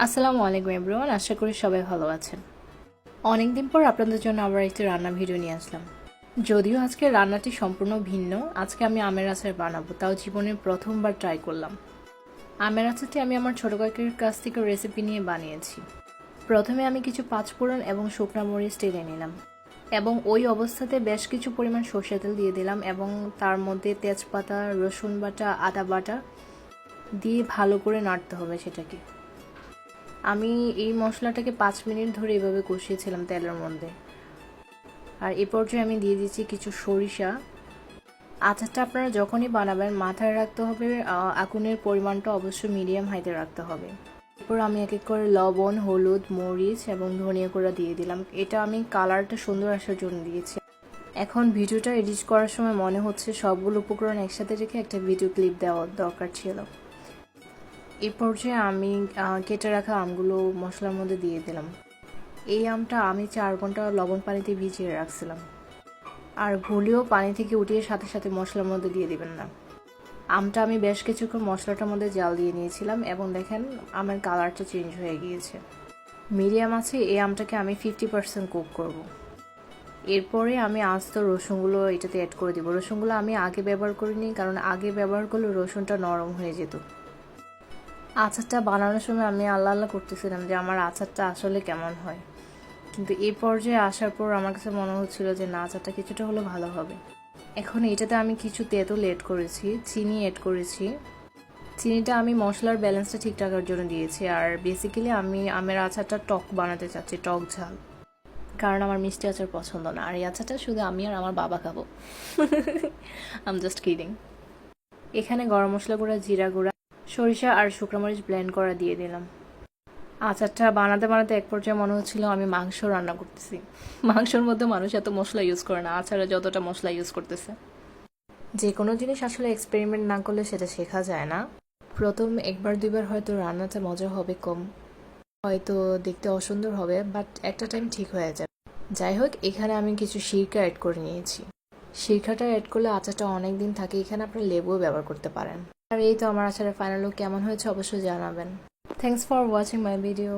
আসসালামু আলাইকুম এভরিওয়ান আশা করি সবাই ভালো আছেন। অনেকদিন পর আপনাদের জন্য আবার একটি রান্না ভিডিও নিয়ে আসলাম। যদিও আজকে রান্নাটি সম্পূর্ণ ভিন্ন, আজকে আমি আমের আচার বানাবো, তাও জীবনের প্রথমবার ট্রাই করলাম। আমের আচারটি আমি আমার ছোটো কাকের কাছ থেকে রেসিপি নিয়ে বানিয়েছি। প্রথমে আমি কিছু পাঁচফোড়ন এবং শুকনা মরিচ টেনে নিলাম এবং ওই অবস্থাতে বেশ কিছু পরিমাণ সর্ষে তেল দিয়ে দিলাম এবং তার মধ্যে তেজপাতা, রসুন বাটা, আদা বাটা দিয়ে ভালো করে নাড়তে হবে সেটাকে। আমি এই মশলাটাকে পাঁচ মিনিট ধরে এভাবে কষিয়েছিলাম তেলের মধ্যে। আর এ পর্যায়ে আমি দিয়ে দিচ্ছি কিছু সরিষা। আচারটা আপনারা যখনই বানাবেন, মাথায় রাখতে হবে আগুনের পরিমাণটা অবশ্যই মিডিয়াম হাইতে রাখতে হবে। এরপর আমি এক এক করে লবণ, হলুদ, মরিচ এবং ধনিয়া গুঁড়া দিয়ে দিলাম। এটা আমি কালারটা সুন্দর আসার জন্য দিয়েছি। এখন ভিডিওটা এডিট করার সময় মনে হচ্ছে সবগুলো উপকরণ একসাথে রেখে একটা ভিডিও ক্লিপ দেওয়া দরকার ছিল। এই পর্যায়ে আমি কেটে রাখা আমগুলো মশলার মধ্যে দিয়ে দিলাম। এই আমটা আমি চার ঘণ্টা লবণ পানিতে ভিজিয়ে রাখছিলাম। আর ভুলেও পানি থেকে উঠিয়ে সাথে সাথে মশলার মধ্যে দিয়ে দিবেন না। আমটা আমি বেশ কিছুক্ষণ মশলাটার মধ্যে জাল দিয়ে নিয়েছিলাম এবং দেখেন আমের কালারটা চেঞ্জ হয়ে গিয়েছে। মিডিয়াম আছে, এই আমটাকে আমি ফিফটি পার্সেন্ট কুক করব। এরপরে আমি আস্ত রসুনগুলো এটাতে অ্যাড করে দিব। রসুনগুলো আমি আগে ব্যবহার করিনি, কারণ আগে ব্যবহার করলে রসুনটা নরম হয়ে যেত। আচারটা বানানোর সময় আমি আল্লাহ আল্লাহ করতেছিলাম যে আমার আচারটা আসলে কেমন হয়। কিন্তু এই পর্যায়ে আসার পর আমার কাছে মনে হচ্ছিল যে না, আচারটা কিছুটা হলেও ভালো হবে। এখন এটাতে আমি কিছু তেঁতুল এড করেছি, চিনি এড করেছি। চিনিটা আমি মশলার ব্যালেন্সটা ঠিক রাখার জন্য দিয়েছি আর বেসিক্যালি আমি আমের আচারটা টক বানাতে চাচ্ছি, টক ঝাল। কারণ আমার মিষ্টি আচার পছন্দ না। আর এই আচারটা শুধু আমি আর আমার বাবা খাব। আম জাস্ট কিডিং এখানে গরম মশলা গুঁড়া, জিরা গুঁড়া সরিষা আর শুকনো মরিচ ব্লেন্ড করা দিয়ে দিলাম। আচারটা বানাতে বানাতে এক পর্যায়ে মনে হচ্ছিল আমি মাংস রান্না করতেছি। মাংসের মধ্যে মানুষ এত মশলা ইউজ করে না, আচারে যতটা মশলা ইউজ করতেছে। যে কোনো জিনিস আসলে এক্সপেরিমেন্ট না করলে সেটা শেখা যায় না। প্রথম একবার দুইবার হয়তো রান্নাটা মজা হবে কম, হয়তো দেখতে অসুন্দর হবে বাট একটা টাইম ঠিক হয়ে যাবে। যাই হোক, এখানে আমি কিছু সিরকা অ্যাড করে নিয়েছি। সিরকাটা অ্যাড করলে আচারটা অনেক দিন থাকে, এখানে আপনার লেবুও ব্যবহার করতে পারেন। আর এই তো আমার আচারের ফাইনাল লুক কেমন হয়েছে অবশ্যই জানাবেন। Thanks for watching my video